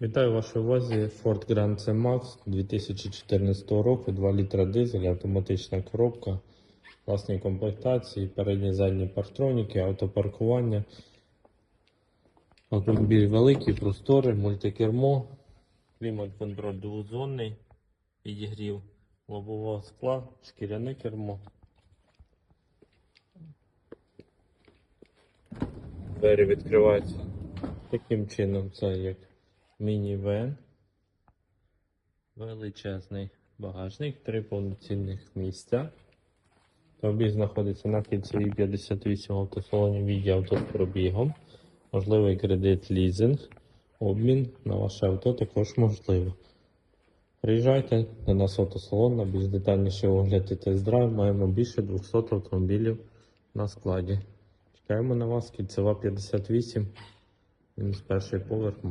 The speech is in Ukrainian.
Вітаю вашій увазі Ford Grand C-Max 2014 року, 2 літра дизель, автоматична коробка, власні комплектації, передні задні партроніки, автопаркування. Автомобіль великий, просторий, мультикермо, клімат-контроль двозонний, підігрів лобового скла, шкіряне кермо. Двері відкриваються таким чином, це як міні-вен. Величезний багажник, три повноцінних місця. Автомобіль знаходиться на кільцевій 58 автосалоні віді авто з пробігом. Можливий кредит лізинг. Обмін на ваше авто також можливо. Приїжджайте до нас в автосалон на більш детальніший огляд і тест-драйв. Маємо більше 200 автомобілів на складі. Чекаємо на вас, кільцева 58, мінус перший поверх.